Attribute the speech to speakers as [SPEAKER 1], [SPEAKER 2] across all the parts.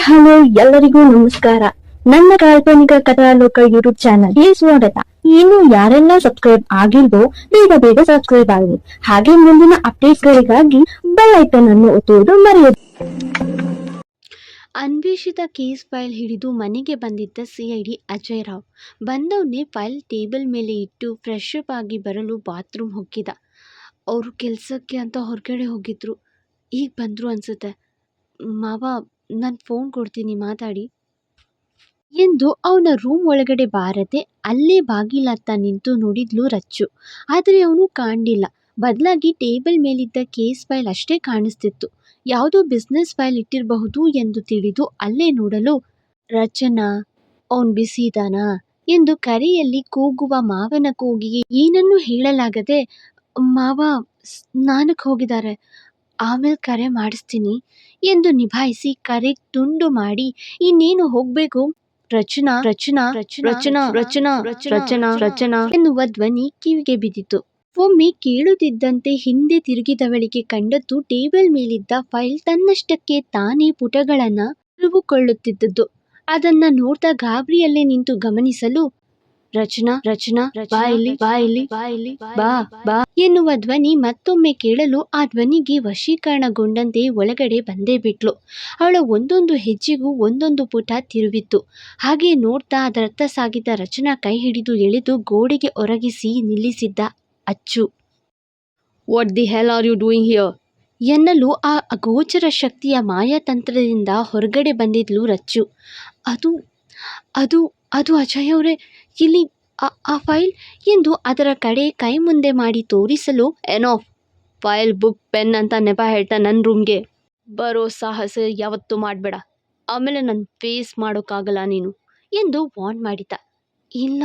[SPEAKER 1] Hello, ಎಲ್ಲರಿಗೂ ನಮಸ್ಕಾರ. ನನ್ನ ಕಾಲ್ಪನಿಕ ಕಥಾಲೋಕ ಯೂಟ್ಯೂಬ್ ಚಾನಲ್ಗೆ ಸ್ವಾಗತ. ಇನ್ನು ಯಾರೆಲ್ಲ ಸಬ್ಸ್ಕ್ರೈಬ್ ಆಗಿಲ್ವೋ, ಬೇಗ ಬೇಗ ಸಬ್ಸ್ಕ್ರೈಬ್ ಆಗಿ ಹಾಗೆ ಮುಂದಿನ ಅಪ್ಡೇಟ್ ಗಳಿಗಾಗಿ ಬೆಲ್ ಐಕನ್ ಅನ್ನು ಒತ್ತುವುದು ಮರೆಯದು.
[SPEAKER 2] ಅನ್ವೇಷಿತ ಕೇಸ್ ಫೈಲ್ ಹಿಡಿದು ಮನೆಗೆ ಬಂದಿದ್ದ ಸಿಐಡಿ ಅಜಯ್ ರಾವ್. ಬಂದವನೇ ಫೈಲ್ ಟೇಬಲ್ ಮೇಲೆ ಇಟ್ಟು ಫ್ರೆಶ್ ಅಪ್ ಆಗಿ ಬರಲು ಬಾತ್ರೂಮ್ ಹೋಗಿದ ಅವರು ಕೆಲಸಕ್ಕೆ ಅಂತ ಹೊರಗಡೆ ಹೋಗಿದ್ರು. ಈಗ ಬಂದರು ಅನ್ಸುತ್ತೆ. ಮಾವ ನಾನು ಫೋನ್ ಕೊಡ್ತೀನಿ, ಮಾತಾಡಿ. ಎಂದು ಅವನ ರೂಮ್ ಒಳಗಡೆ ಬಾರದೆ ಅಲ್ಲೇ ಬಾಗಿಲತ್ತ ನಿಂತು ನೋಡಿದ್ಲು ರಚ್ಚು. ಆದರೆ ಅವನು ಕಾಣಲಿಲ್ಲ. ಬದಲಾಗಿ ಟೇಬಲ್ ಮೇಲಿದ್ದ ಕೇಸ್ ಫೈಲ್ ಅಷ್ಟೇ ಕಾಣಿಸ್ತಿತ್ತು. ಯಾವುದೋ ಬಿಸ್ನೆಸ್ ಫೈಲ್ ಇಟ್ಟಿರಬಹುದು ಎಂದು ತಿಳಿದು ಅಲ್ಲೇ ನೋಡಲು, ರಚನಾ, ಅವನ್ ಬಿಸಿ ಇದ್ದಾನಾ ಎಂದು ಕರೆಯಲ್ಲಿ ಕೂಗುವ ಮಾವನ ಕೂಗಿಗೆ, ಏನನ್ನೂ ಹೇಳಲಾಗದೆ ಮಾವ ಸ್ನಾನಕ್ಕೆ ಹೋಗಿದ್ದಾರೆ. ಆಮೇಲೆ ಕರೆ ಮಾಡಿಸ್ತೀನಿ ಎಂದು ನಿಭಾಯಿಸಿ ಕರೆ ತುಂಡು ಮಾಡಿ ಇನ್ನೇನು ಹೋಗ್ಬೇಕು? ರಚನಾ ರಚನಾ ರಚನಾ ರಚನಾ ರಚನಾ ರಚನಾ ಎನ್ನುವ ಧ್ವನಿ ಕಿವಿಗೆ ಬಿದ್ದಿತು. ಒಮ್ಮೆ ಕೇಳುತ್ತಿದ್ದಂತೆ ಹಿಂದೆ ತಿರುಗಿದವಳಿಗೆ ಕಂಡದ್ದು ಟೇಬಲ್ ಮೇಲಿದ್ದ ಫೈಲ್ ತನ್ನಷ್ಟಕ್ಕೆ ತಾನೇ ಪುಟಗಳನ್ನ ತಿರುವುಕೊಳ್ಳುತ್ತಿದ್ದದ್ದು ಅದನ್ನ ನೋಡ್ತಾ ಗಾಬರಿಯಲ್ಲೇ ನಿಂತು ಗಮನಿಸಲು ರಚನಾ ರಚನಾ ಬಾಯಿಲಿ ಬಾಯಿಲಿ ಬಾ ಇಲ್ಲಿ ಬಾ ಇಲ್ಲಿ ಬಾ ಬಾ ಎನ್ನುವ ಧ್ವನಿ ಮತ್ತೊಮ್ಮೆ ಕೇಳಲು ಆ ಧ್ವನಿಗೆ ವಶೀಕರಣಗೊಂಡಂತೆ ಒಳಗಡೆ ಬಂದೇ ಬಿಟ್ಲು. ಅವಳ ಒಂದೊಂದು ಹೆಜ್ಜೆಗೂ ಒಂದೊಂದು ಪುಟ ತಿರುವಿತ್ತು. ಹಾಗೆ ನೋಡ್ತಾ ಅದರತ್ತ ಸಾಗಿದ್ದ ರಚನಾ ಕೈ ಹಿಡಿದು ಎಳೆದು ಗೋಡೆಗೆ ಒರಗಿಸಿ ನಿಲ್ಲಿಸಿದ್ದ ಅಚ್ಚು. What the hell are you doing here ಎನ್ನಲು ಆ ಅಗೋಚರ ಶಕ್ತಿಯ ಮಾಯಾತಂತ್ರದಿಂದ ಹೊರಗಡೆ ಬಂದಿದ್ಲು ರಚ್ಚು. ಅದು ಅದು ಅದು ಅಜಯ್ ಅವರೇ ಇಲ್ಲಿ ಆ- ಫೈಲ್ ಎಂದು ಅದರ ಕಡೆ ಕೈ ಮುಂದೆ ಮಾಡಿ ತೋರಿಸಲು ಏನೋ ಫೈಲ್ ಬುಕ್ ಪೆನ್ ಅಂತ ನೆಪ ಹೇಳ್ತಾ ನನ್ನ ರೂಮ್ಗೆ ಬರೋ ಸಾಹಸ ಯಾವತ್ತೂ ಮಾಡಬೇಡ. ಆಮೇಲೆ ನನ್ನ ಫೇಸ್ ಮಾಡೋಕ್ಕಾಗಲ್ಲ ನೀನು ಎಂದು ವಾರ್ನ್ ಮಾಡಿದ ಇಲ್ಲ,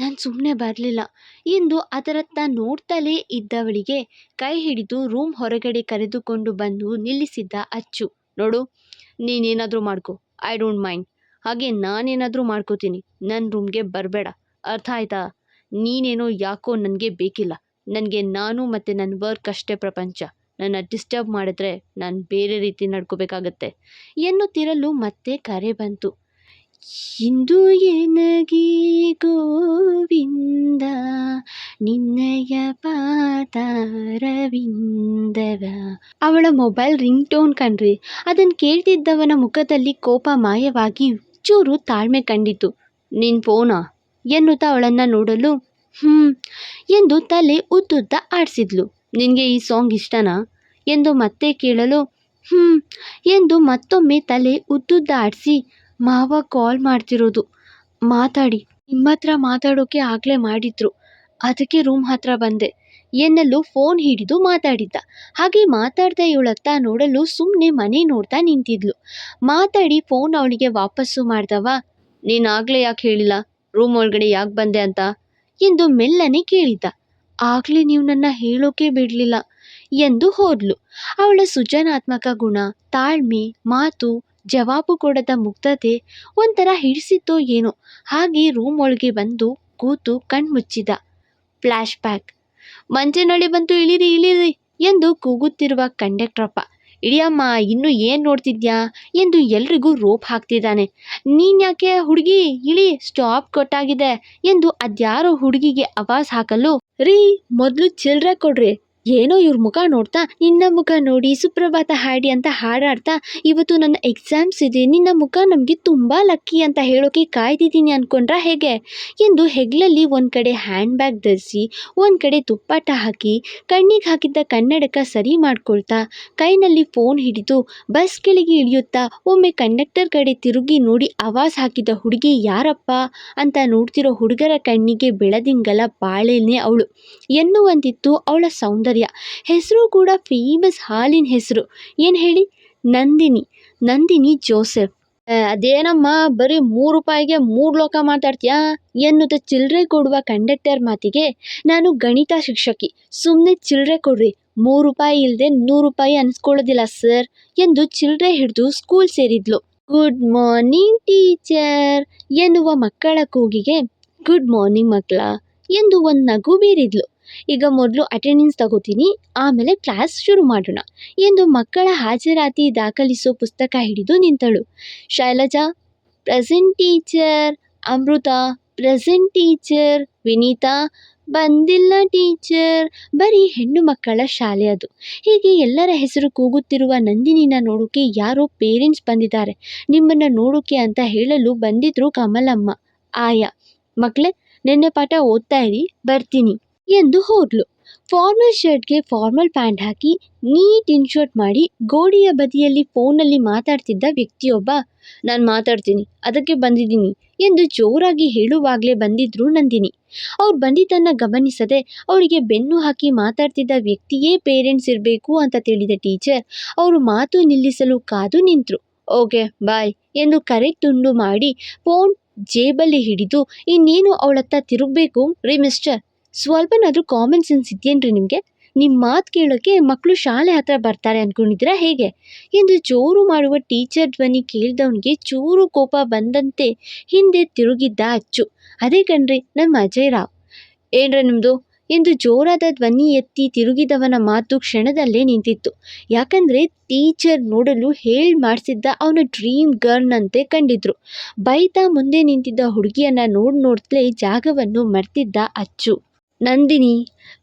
[SPEAKER 2] ನಾನು ಸುಮ್ಮನೆ ಬರಲಿಲ್ಲ ಎಂದು ಅದರತ್ತ ನೋಡ್ತಲೇ ಇದ್ದವಳಿಗೆ ಕೈ ಹಿಡಿದು ರೂಮ್ ಹೊರಗಡೆ ಕರೆದುಕೊಂಡು ಬಂದು ನಿಲ್ಲಿಸಿದ್ದ ಅಚ್ಚು. ನೋಡು, ನೀನೇನಾದರೂ ಮಾಡ್ಕೊ. ಐ ಡೋಂಟ್ ಮೈಂಡ್ ಹಾಗೆ ನಾನೇನಾದರೂ ಮಾಡ್ಕೋತೀನಿ. ನನ್ನ ರೂಮ್ಗೆ ಬರಬೇಡ. ಅರ್ಥ ಆಯ್ತಾ? ನೀನೇನೋ ಯಾಕೋ ನನಗೆ ಬೇಕಿಲ್ಲ. ನನಗೆ ನಾನು ಮತ್ತು ನನ್ನ ವರ್ಕ್ ಅಷ್ಟೇ ಪ್ರಪಂಚ. ನನ್ನ ಡಿಸ್ಟರ್ಬ್ ಮಾಡಿದ್ರೆ ನಾನು ಬೇರೆ ರೀತಿ ನಡ್ಕೋಬೇಕಾಗತ್ತೆ. ಎನ್ನುತ್ತಿರಲು ಮತ್ತೆ ಕರೆ ಬಂತು. ಇಂದು ಎನಗಿ ಗೋವಿಂದ? ನಿನ್ನಯ ಪಾತಾರವಿಂದವ ಅವಳ ಮೊಬೈಲ್ ರಿಂಗ್ ಟೋನ್ ಕಣ್ರಿ. ಅದನ್ನು ಕೇಳ್ತಿದ್ದವನ ಮುಖದಲ್ಲಿ ಕೋಪ ಮಾಯವಾಗಿ ಚೂರು ತಾಳ್ಮೆ ಕಂಡಿತು. ನಿನ್ ಫೋನಾ ಎನ್ನುತ್ತಾ ಅವಳನ್ನು ನೋಡಲು ಹ್ಞೂ ಎಂದು ತಲೆ ಉದ್ದುದ್ದ ಆಡಿಸಿದ್ಲು. ನಿನಗೆ ಈ ಸಾಂಗ್ ಇಷ್ಟನಾ? ಎಂದು ಮತ್ತೆ ಕೇಳಲು ಹ್ಞೂ ಎಂದು ಮತ್ತೊಮ್ಮೆ ತಲೆ ಉದ್ದುದ್ದ ಆಡಿಸಿ, ಮಾವ ಕಾಲ್ ಮಾಡ್ತಿರೋದು. ಮಾತಾಡಿ. ನಿಮ್ಮ ಹತ್ರ ಮಾತಾಡೋಕೆ ಆಗಲೇ ಮಾಡಿದ್ರು. ಅದಕ್ಕೆ ರೂಮ್ ಹತ್ರ ಬಂದೆ. ಎನ್ನಲು ಫೋನ್ ಹಿಡಿದು ಮಾತಾಡಿದ್ದ. ಹಾಗೆ ಮಾತಾಡ್ತಾ ಇವಳತ್ತ ನೋಡಲು ಸುಮ್ಮನೆ ಮನೆ ನೋಡ್ತಾ ನಿಂತಿದ್ಲು. ಮಾತಾಡಿ ಫೋನ್ ಅವಳಿಗೆ ವಾಪಸ್ಸು ಮಾಡ್ದವ? ನೀನು ಆಗಲೇ ಯಾಕೆ ಹೇಳಿಲ್ಲ? ರೂಮ್ ಒಳಗಡೆ ಯಾಕೆ ಬಂದೆ ಅಂತ? ಎಂದು ಮೆಲ್ಲನೆ ಕೇಳಿದ್ದ. ಆಗಲೇ ನೀವು ನನ್ನ ಹೇಳೋಕೆ ಬಿಡಲಿಲ್ಲ ಎಂದು ಹೋದ್ಲು. ಅವಳ ಸೃಜನಾತ್ಮಕ ಗುಣ, ತಾಳ್ಮೆ, ಮಾತು, ಜವಾಬು ಕೊಡದ ಮುಗ್ಧತೆ ಒಂಥರ ಹಿಡಿಸಿತ್ತೋ ಏನೋ. ಹಾಗೆ ರೂಮ್ ಒಳಗೆ ಬಂದು ಕೂತು ಕಣ್ಮುಚ್ಚಿದ. Flash back. ಮಂಚನಳ್ಳಿ ಬಂತು, ಇಳಿರಿ ಇಳಿರಿ ಎಂದು ಕೂಗುತ್ತಿರುವ ಕಂಡಕ್ಟ್ರಪ್ಪ. ಇಳಿಯಮ್ಮ, ಇನ್ನು ಏನು ನೋಡ್ತಿದ್ಯಾ? ಎಂದು ಎಲ್ರಿಗೂ ರೋಪ್ ಹಾಕ್ತಿದ್ದಾನೆ. ನೀನ್ಯಾಕೆ ಹುಡುಗಿ? ಇಳಿ, ಸ್ಟಾಪ್ ಕೊಟ್ಟಾಗಿದೆ ಎಂದು ಅದ್ಯಾರೋ ಹುಡುಗಿಗೆ ಆವಾಜ್ ಹಾಕಲು, ರೀ, ಮೊದಲು ಚಿಲ್ರೆ ಕೊಡ್ರಿ. ಏನೋ ಇವ್ರ ಮುಖ ನೋಡ್ತಾ, ನಿನ್ನ ಮುಖ ನೋಡಿ, ಸುಪ್ರಭಾತ ಹಾಡಿ ಅಂತ ಹಾಡಾಡ್ತಾ, ಇವತ್ತು ನನ್ನ ಎಕ್ಸಾಮ್ಸ್ ಇದೆ, ನಿನ್ನ ಮುಖ ನಮಗೆ ತುಂಬ ಲಕ್ಕಿ ಅಂತ ಹೇಳೋಕೆ ಕಾಯ್ದಿದ್ದೀನಿ ಅನ್ಕೊಂಡ್ರ ಹೇಗೆ? ಎಂದು ಹೆಗ್ಲಲ್ಲಿ ಒಂದು ಕಡೆ ಹ್ಯಾಂಡ್ ಬ್ಯಾಗ್ ಧರಿಸಿ, ಒಂದು ಕಡೆ ತುಪ್ಪಾಟ ಹಾಕಿ, ಕಣ್ಣಿಗೆ ಹಾಕಿದ್ದ ಕನ್ನಡಕ ಸರಿ ಮಾಡ್ಕೊಳ್ತಾ, ಕೈನಲ್ಲಿ ಫೋನ್ ಹಿಡಿದು, ಬಸ್ ಕೆಳಗೆ ಇಳಿಯುತ್ತಾ, ಒಮ್ಮೆ ಕಂಡಕ್ಟರ್ ಕಡೆ ತಿರುಗಿ ನೋಡಿ ಆವಾಜ್ ಹಾಕಿದ ಹುಡುಗಿ ಯಾರಪ್ಪ? ಅಂತ ನೋಡ್ತಿರೋ ಹುಡುಗರ ಕಣ್ಣಿಗೆ ಬೆಳದಿಂಗಲ ಬಾಳೆನೇ ಅವಳು. ಎನ್ನುವಂತಿತ್ತು ಅವಳ ಸೌಂದರ್ಯ. ಹೆಸರು ಕೂಡ ಫೇಮಸ್ ಹಾಲಿನ ಹೆಸರು. ಏನು ಹೇಳಿ? ನಂದಿನಿ. ನಂದಿನಿ ಜೋಸೆಫ್. ಅದೇನಮ್ಮ, ಬರೀ ಮೂರು ರೂಪಾಯಿಗೆ ಮೂರು ಲೋಕ ಮಾತಾಡ್ತೀಯಾ? ಎನ್ನುತ್ತ ಚಿಲ್ಲರೆ ಕೊಡುವ ಕಂಡಕ್ಟರ್ ಮಾತಿಗೆ ನಾನು ಗಣಿತ ಶಿಕ್ಷಕಿ. ಸುಮ್ಮನೆ ಚಿಲ್ಲರೆ ಕೊಡ್ರಿ. ಮೂರು ರೂಪಾಯಿ ಇಲ್ಲದೆ ನೂರು ರೂಪಾಯಿ ಅನ್ಸ್ಕೊಳ್ಳೋದಿಲ್ಲ ಸರ್ ಎಂದು ಚಿಲ್ಲರೆ ಹಿಡಿದು ಸ್ಕೂಲ್ ಸೇರಿದ್ಲು. ಗುಡ್ ಮಾರ್ನಿಂಗ್ ಟೀಚರ್ ಎನ್ನುವ ಮಕ್ಕಳ ಕೂಗಿಗೆ, ಗುಡ್ ಮಾರ್ನಿಂಗ್ ಮಕ್ಕಳ ಎಂದು ಒಂದು ನಗು ಬೀರಿದ್ಲು. ಈಗ ಮೊದಲು ಅಟೆಂಡೆನ್ಸ್ ತಗೋತೀನಿ, ಆಮೇಲೆ ಕ್ಲಾಸ್ ಶುರು ಮಾಡೋಣ. ಎಂದು ಮಕ್ಕಳ ಹಾಜರಾತಿ ದಾಖಲಿಸೋ ಪುಸ್ತಕ ಹಿಡಿದು ನಿಂತಳು. Shailaja present teacher Amrita present teacher Vinita, ಬಂದಿಲ್ಲ ಟೀಚರ್ ಬರೀ ಹೆಣ್ಣು ಮಕ್ಕಳ ಶಾಲೆ ಅದು. ಹೀಗೆ ಎಲ್ಲರ ಹೆಸರು ಕೂಗುತ್ತಿರುವ ನಂದಿನಿನ ನೋಡೋಕೆ ಯಾರೋ ಪೇರೆಂಟ್ಸ್ ಬಂದಿದ್ದಾರೆ. ನಿಮ್ಮನ್ನು ನೋಡೋಕೆ ಅಂತ ಹೇಳಲು ಬಂದಿದ್ರು ಕಮಲಮ್ಮ. ಆಯ, ಮಕ್ಕಳೇ, ನಿನ್ನೆ ಪಾಠ ಓದ್ತಾ ಇರಿ, ಬರ್ತೀನಿ. ಎಂದು ಹೋದ್ಲು. ಫಾರ್ಮಲ್ ಶರ್ಟ್ಗೆ ಫಾರ್ಮಲ್ ಪ್ಯಾಂಟ್ ಹಾಕಿ, ನೀಟ್ ಇನ್ಶರ್ಟ್ ಮಾಡಿ, ಗೋಡೆಯ ಬದಿಯಲ್ಲಿ ಫೋನಲ್ಲಿ ಮಾತಾಡ್ತಿದ್ದ ವ್ಯಕ್ತಿಯೊಬ್ಬ, ನಾನು ಮಾತಾಡ್ತೀನಿ, ಅದಕ್ಕೆ ಬಂದಿದ್ದೀನಿ ಎಂದು ಜೋರಾಗಿ ಹೇಳುವಾಗಲೇ ಬಂದಿದ್ರು ನಂದಿನಿ. ಅವ್ರು ಬಂದಿದ್ದನ್ನು ಗಮನಿಸದೆ ಅವಳಿಗೆ ಬೆನ್ನು ಹಾಕಿ ಮಾತಾಡ್ತಿದ್ದ ವ್ಯಕ್ತಿಯೇ ಪೇರೆಂಟ್ಸ್ ಇರಬೇಕು ಅಂತ ತಿಳಿದ ಟೀಚರ್ ಅವರು ಮಾತು ನಿಲ್ಲಿಸಲು ಕಾದು ನಿಂತರು. ಓಕೆ ಬಾಯ್ ಎಂದು ಕರೆ ತುಂಡು ಮಾಡಿ ಫೋನ್ ಜೇಬಲ್ಲಿ ಹಿಡಿದು, ಇನ್ನೇನು ಅವಳತ್ತ ತಿರುಗಬೇಕು ರೀ ಮಿಸ್ಟರ್ ಸ್ವಲ್ಪನಾದರೂ ಕಾಮನ್ ಸೆನ್ಸ್ ಇದೆಯೇನ್ರಿ ನಿಮಗೆ? ನಿಮ್ಮ ಮಾತು ಕೇಳೋಕ್ಕೆ ಮಕ್ಕಳು ಶಾಲೆ ಹತ್ರ ಬರ್ತಾರೆ ಅಂದ್ಕೊಂಡಿದ್ದೀರಾ ಹೇಗೆ? ಎಂದು ಜೋರು ಮಾಡುವ ಟೀಚರ್ ಧ್ವನಿ ಕೇಳಿದವನಿಗೆ ಚೂರು ಕೋಪ ಬಂದಂತೆ ಹಿಂದೆ ತಿರುಗಿದ್ದ ಅಚ್ಚು. ಅದೇ ಕಣ್ರಿ ನಮ್ಮ ಅಜಯ್ ರಾವ್ ಏನ್ರ ನಿಮ್ಮದು ಎಂದು ಜೋರಾದ ಧ್ವನಿ ಎತ್ತಿ ತಿರುಗಿದವನ ಮಾತು ಕ್ಷಣದಲ್ಲೇ ನಿಂತಿತ್ತು. ಯಾಕಂದರೆ ಟೀಚರ್ ನೋಡಲು ಹೇಳಿ ಮಾಡಿಸಿದ್ದ ಅವನ ಡ್ರೀಮ್ ಗರ್ಲ್ನಂತೆ ಕಂಡಿದ್ರು. ಬೈತಾ ಮುಂದೆ ನಿಂತಿದ್ದ ಹುಡುಗಿಯನ್ನ ನೋಡಿ ನೋಡ್ತಲೇ ಜಾಗವನ್ನು ಮರ್ತಿದ್ದ ಅಚ್ಚು. ನಂದಿನಿ,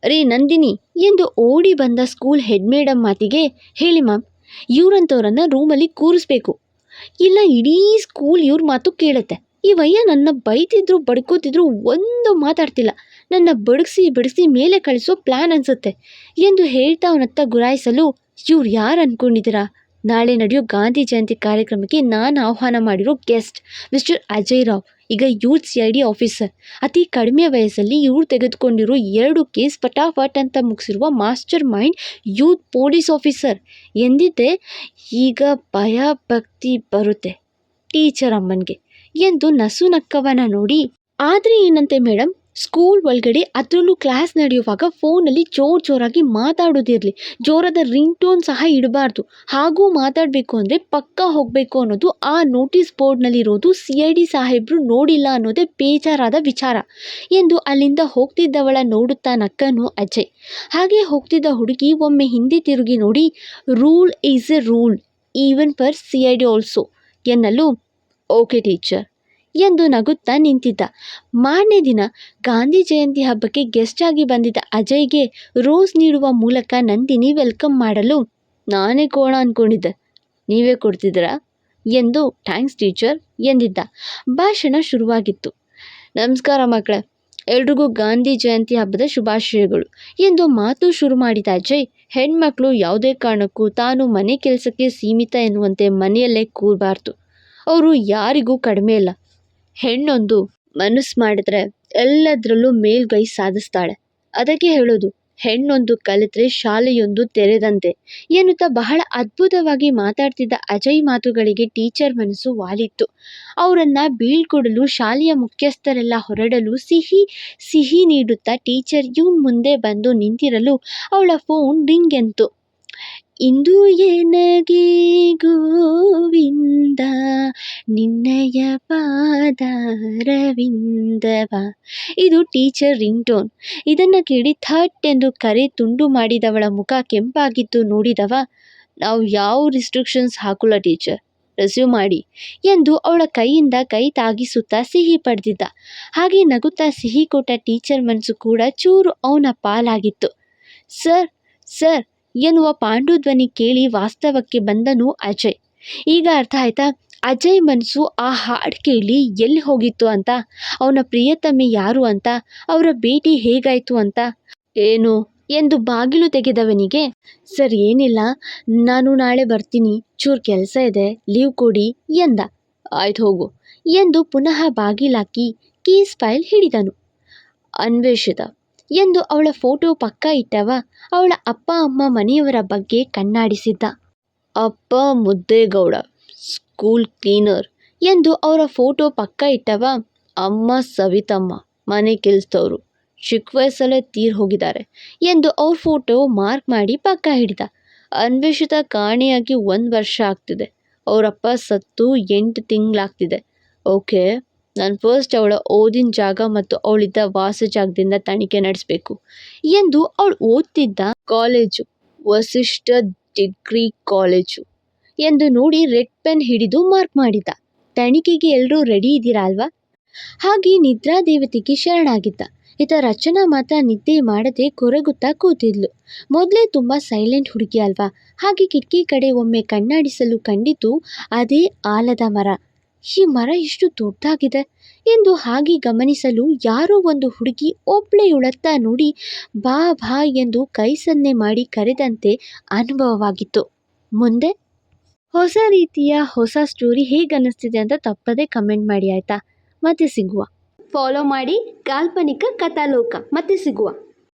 [SPEAKER 2] ರೀ ನಂದಿನಿ, ಎಂದು ಓಡಿ ಬಂದ ಸ್ಕೂಲ್ ಹೆಡ್ ಮೇಡಮ್ ಮಾತಿಗೆ ಹೇಳಿ ಮ್ಯಾಮ್ ಇವರಂಥವ್ರನ್ನು ರೂಮಲ್ಲಿ ಕೂರಿಸ್ಬೇಕು. ಇಲ್ಲ, ಇಡೀ ಸ್ಕೂಲ್ ಇವ್ರ ಮಾತು ಕೇಳುತ್ತೆ. ಈ ವಯ್ಯ ನನ್ನ ಬೈತಿದ್ರು, ಬಡ್ಕೋತಿದ್ರು ಒಂದು ಮಾತಾಡ್ತಿಲ್ಲ. ನನ್ನ ಬಡಗಿಸಿ ಬಡಿಸಿ ಮೇಲೆ ಕಳಿಸೋ ಪ್ಲ್ಯಾನ್ ಅನಿಸುತ್ತೆ ಎಂದು ಹೇಳ್ತಾ ಅವನತ್ತ ಗುರಾಯಿಸಲು ಇವ್ರು ಯಾರು ಅಂದ್ಕೊಂಡಿದ್ದೀರಾ ನಾಳೆ ನಡೆಯೋ ಗಾಂಧಿ ಜಯಂತಿ ಕಾರ್ಯಕ್ರಮಕ್ಕೆ ನಾನು ಆಹ್ವಾನ ಮಾಡಿರೋ ಗೆಸ್ಟ್ ಮಿಸ್ಟರ್ ಅಜಯ್ ರಾವ್, ಈಗ youth C I D officer ಅತಿ ಕಡಿಮೆ ವಯಸ್ಸಲ್ಲಿ ಇವ್ರು ತೆಗೆದುಕೊಂಡಿರೋ ಎರಡು ಕೇಸ್ ಪಟಾಫಟ್ ಅಂತ ಮುಗಿಸಿರುವ master mind youth police officer ಎಂದಿದ್ದೆ ಈಗ ಭಯ ಭಕ್ತಿ ಬರುತ್ತೆ ಟೀಚರ್ ಅಮ್ಮನಿಗೆ. ಎಂದು ನಸು ನಕ್ಕವನ ನೋಡಿ, ಆದರೆ ಏನಂತೆ ಮೇಡಮ್ ಸ್ಕೂಲ್ ಒಳಗಡೆ ಅದರಲ್ಲೂ ಕ್ಲಾಸ್ ನಡೆಯುವಾಗ ಫೋನಲ್ಲಿ ಜೋರು ಜೋರಾಗಿ ಮಾತಾಡೋದಿರಲಿ. ಜೋರಾದ ರಿಂಗ್ ಟೋನ್ ಸಹ ಇಡಬಾರ್ದು. ಹಾಗೂ ಮಾತಾಡಬೇಕು ಅಂದರೆ ಪಕ್ಕ ಹೋಗಬೇಕು ಅನ್ನೋದು, ಆ ನೋಟಿಸ್ ಬೋರ್ಡ್ನಲ್ಲಿರೋದು ಸಿ ಐ ಡಿ ಸಾಹೇಬರು ನೋಡಿಲ್ಲ ಅನ್ನೋದೇ ಬೇಜಾರಾದ ವಿಚಾರ. ಎಂದು ಅಲ್ಲಿಂದ ಹೋಗ್ತಿದ್ದವಳ ನೋಡುತ್ತಾ ನಕ್ಕನು ಅಜಯ್. ಹಾಗೆ ಹೋಗ್ತಿದ್ದ ಹುಡುಗಿ ಒಮ್ಮೆ ಹಿಂದೆ ತಿರುಗಿ ನೋಡಿ rule is a rule even for C I D also ಎನ್ನಲು ಓಕೆ ಟೀಚರ್ ಎಂದು ನಗುತ್ತಾ ನಿಂತಿದ್ದ. ಮಾರನೇ ದಿನ ಗಾಂಧಿ ಜಯಂತಿ ಹಬ್ಬಕ್ಕೆ ಗೆಸ್ಟ್ ಆಗಿ ಬಂದಿದ್ದ ಅಜಯ್ಗೆ ರೋಸ್ ನೀಡುವ ಮೂಲಕ ನಂದಿನಿ ವೆಲ್ಕಮ್ ಮಾಡಲು ನಾನೇ ಕೋಣ ಅಂದ್ಕೊಂಡಿದ್ದೆ ನೀವೇ ಕೊಡ್ತಿದ್ದೀರಾ? ಎಂದು ಥ್ಯಾಂಕ್ಸ್ ಟೀಚರ್ ಎಂದಿದ್ದ. ಭಾಷಣ ಶುರುವಾಗಿತ್ತು. ನಮಸ್ಕಾರ ಮಕ್ಕಳೇ, ಎಲ್ರಿಗೂ ಗಾಂಧಿ ಜಯಂತಿ ಹಬ್ಬದ ಶುಭಾಶಯಗಳು. ಎಂದು ಮಾತು ಶುರು ಮಾಡಿದ ಅಜಯ್, ಹೆಣ್ಮಕ್ಳು ಯಾವುದೇ ಕಾರಣಕ್ಕೂ ತಾನು ಮನೆ ಕೆಲಸಕ್ಕೆ ಸೀಮಿತ ಎನ್ನುವಂತೆ ಮನೆಯಲ್ಲೇ ಕೂರಬಾರ್ದು. ಅವರು ಯಾರಿಗೂ ಕಡಿಮೆ ಇಲ್ಲ ಹೆಣ್ಣೊಂದು ಮನಸ್ಸು ಮಾಡಿದ್ರೆ ಎಲ್ಲದರಲ್ಲೂ ಮೇಲ್ಗೈ ಸಾಧಿಸ್ತಾಳೆ. ಅದಕ್ಕೆ ಹೇಳೋದು, ಹೆಣ್ಣೊಂದು ಕಲಿತ್ರೆ ಶಾಲೆಯೊಂದು ತೆರೆದಂತೆ ಎನ್ನುತ್ತಾ ಬಹಳ ಅದ್ಭುತವಾಗಿ ಮಾತಾಡ್ತಿದ್ದ ಅಜಯ್ ಮಾತುಗಳಿಗೆ ಟೀಚರ್ ಮನಸ್ಸು ವಾಲಿತ್ತು. ಅವರನ್ನ ಬೀಳ್ಕೊಡಲು ಶಾಲೆಯ ಮುಖ್ಯಸ್ಥರೆಲ್ಲ ಹೊರಡಲು ಸಿಹಿ ಸಿಹಿ ನೀಡುತ್ತಾ ಟೀಚರ್ ಇವನ್ ಮುಂದೆ ಬಂದು ನಿಂತಿರಲು ಅವಳ ಫೋನ್ ರಿಂಗ್ ಎಂತು ಇಂದು ಎನಗೆ ಗೋವಿಂದ ನಿನ್ನಯ ಪಾದಾರವಿಂದವ. ಇದು ಟೀಚರ್ ರಿಂಗ್ ಟೋನ್ ಇದನ್ನು ಕೇಳಿ ಥಟ್ ಎಂದು ಕರೆ ತುಂಡು ಮಾಡಿದವಳ ಮುಖ ಕೆಂಪಾಗಿತ್ತು ನೋಡಿದವ. ನಾವು ಯಾವ ರಿಸ್ಟ್ರಿಕ್ಷನ್ಸ್ ಹಾಕೋಲ್ಲ ಟೀಚರ್ ರೆಸ್ಯೂ ಮಾಡಿ ಎಂದು ಅವಳ ಕೈಯಿಂದ ಕೈ ತಾಗಿಸುತ್ತಾ ಸಿಹಿ ಪಡೆದಿದ್ದ. ಹಾಗೆ ನಗುತ್ತಾ ಸಿಹಿ ಕೊಟ್ಟ ಟೀಚರ್ ಮನಸ್ಸು ಕೂಡ ಚೂರು ಅವನ ಪಾಲಾಗಿತ್ತು. ಸರ್ ಸರ್ ಎನ್ನುವ ಪಾಂಡು ಧ್ವನಿ ಕೇಳಿ ವಾಸ್ತವಕ್ಕೆ ಬಂದನು ಅಜಯ್. ಈಗ ಅರ್ಥ ಆಯ್ತಾ? ಅಜಯ್ ಮನಸ್ಸು ಆ ಹಾಡು ಕೇಳಿ ಎಲ್ಲಿ ಹೋಗಿತ್ತು ಅಂತ? ಅವನ ಪ್ರಿಯತಮೆ ಯಾರು ಅಂತ? ಅವರ ಭೇಟಿ ಹೇಗಾಯಿತು ಅಂತ? ಏನು? ಎಂದು ಬಾಗಿಲು ತೆಗೆದವನಿಗೆ, ಸರ್ ಏನಿಲ್ಲ, ನಾನು ನಾಳೆ ಬರ್ತೀನಿ, ಚೂರು ಕೆಲಸ ಇದೆ, ಲೀವ್ ಕೊಡಿ ಎಂದ. ಆಯ್ತು ಹೋಗು ಎಂದು ಪುನಃ ಬಾಗಿಲಾಕಿ ಕೀಸ್ ಫೈಲ್ ಹಿಡಿದನು. ಅನ್ವೇಷಿತ ಎಂದು ಅವಳ ಫೋಟೋ ಪಕ್ಕ ಇಟ್ಟವ ಅವಳ ಅಪ್ಪ ಅಮ್ಮ ಮನೆಯವರ ಬಗ್ಗೆ ಕಣ್ಣಾಡಿಸಿದ್ದ. ಅಪ್ಪ ಮುದ್ದೇಗೌಡ ಸ್ಕೂಲ್ ಕ್ಲೀನರ್ ಎಂದು ಅವರ ಫೋಟೋ ಪಕ್ಕ ಇಟ್ಟವ ಅಮ್ಮ ಸವಿತಮ್ಮ, ಮನೆ ಕೆಲಸದವರು, ಚಿಕ್ಕ ವಯಸ್ಸಲ್ಲೇ ತೀರ್ ಹೋಗಿದ್ದಾರೆ ಎಂದು ಅವ್ರ ಫೋಟೋ ಮಾರ್ಕ್ ಮಾಡಿ ಪಕ್ಕ ಹಿಡಿದ. ಅನ್ವೇಷಿತ ಕಾಣೆಯಾಗಿ ಒಂದು ವರ್ಷ ಆಗ್ತಿದೆ. ಅವರಪ್ಪ ಸತ್ತು ಎಂಟು ತಿಂಗಳಾಗ್ತಿದೆ. ಓಕೆ? ನಾನು ಫಸ್ಟ್ ಅವಳ ಓದಿನ ಜಾಗ ಮತ್ತು ಅವಳಿದ್ದ ವಾಸ ಜಾಗದಿಂದ ತನಿಖೆ ನಡೆಸಬೇಕು ಎಂದು ಅವಳು ಓದ್ತಿದ್ದ ಕಾಲೇಜು, ವಸಿಷ್ಠ ಡಿಗ್ರಿ ಕಾಲೇಜು ಎಂದು ನೋಡಿ ರೆಡ್ ಪೆನ್ ಹಿಡಿದು ಮಾರ್ಕ್ ಮಾಡಿದ್ದ ತನಿಖೆಗೆ ಎಲ್ಲರೂ ರೆಡಿ ಇದ್ದೀರಾ ಅಲ್ವಾ? ಹಾಗೆ ನಿದ್ರಾ ದೇವತೆಗೆ ಶರಣಾಗಿದ್ದ. ಈತ ರಚನಾ ಮಾತ್ರ ನಿದ್ದೆ ಮಾಡದೆ ಕೊರಗುತ್ತಾ ಕೂತಿದ್ಲು. ಮೊದಲೇ ತುಂಬ ಸೈಲೆಂಟ್ ಹುಡುಗಿ ಅಲ್ವಾ? ಹಾಗೆ ಕಿಟಕಿ ಕಡೆ ಒಮ್ಮೆ ಕಣ್ಣಾಡಿಸಲು ಕಂಡಿತು ಅದೇ ಆಲದ ಮರ. ಈ ಮರ ಎಷ್ಟು ದೊಡ್ಡದಾಗಿದೆ. ಎಂದು ಹಾಗೆ ಗಮನಿಸಲು ಯಾರೋ ಒಂದು ಹುಡುಗಿ ಒಬ್ಳೆಯುಳತ್ತ ನೋಡಿ, ಬಾ ಬಾ ಎಂದು ಕೈ ಸನ್ನೆ ಮಾಡಿ ಕರೆದಂತೆ ಅನುಭವವಾಗಿತ್ತು. ಮುಂದೆ? ಹೊಸ ರೀತಿಯ ಹೊಸ ಸ್ಟೋರಿ ಹೇಗೆ ಅನ್ನಿಸ್ತಿದೆ ಅಂತ ತಪ್ಪದೇ ಕಮೆಂಟ್ ಮಾಡಿ ಆಯಿತಾ? ಮತ್ತೆ ಸಿಗುವ. ಫಾಲೋ ಮಾಡಿ ಕಾಲ್ಪನಿಕ ಕಥಾಲೋಕ. ಮತ್ತೆ ಸಿಗುವ.